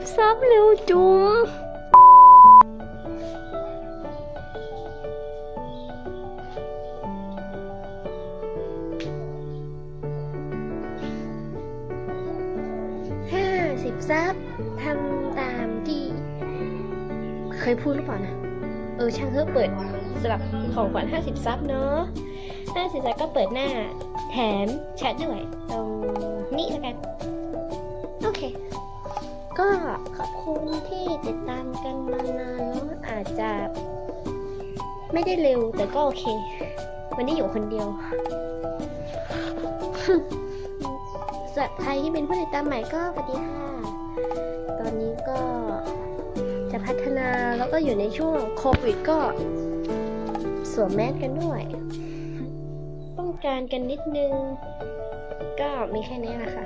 บซับเร็วจุงห้าสิบซับทำตามที่ เคยพูดหรือเปล่านะ เออ ช่างเถอเปิดสำหรับของขวัญ50ซับเนาะ50ซับก็เปิดหน้าแถมแชทด้วยตรงนี้แล้วกัน โอเค ก็ขอบคุณที่ติดตามกันมานานเนาะอาจจะ ไม่ได้เร็วแต่ก็โอเค วันนี้อยู่คนเดียวสำหรับใครที่เป็นผู้ติดตามใหม่ก็สวัสดีค่ะ ตอนนี้ก็จะพัฒนาแล้วก็อยู่ในช่วงโควิดก็สวมแมสกันด้วย ป้องกันกันนิดนึง ก็มีแค่นี้แหละค่ะ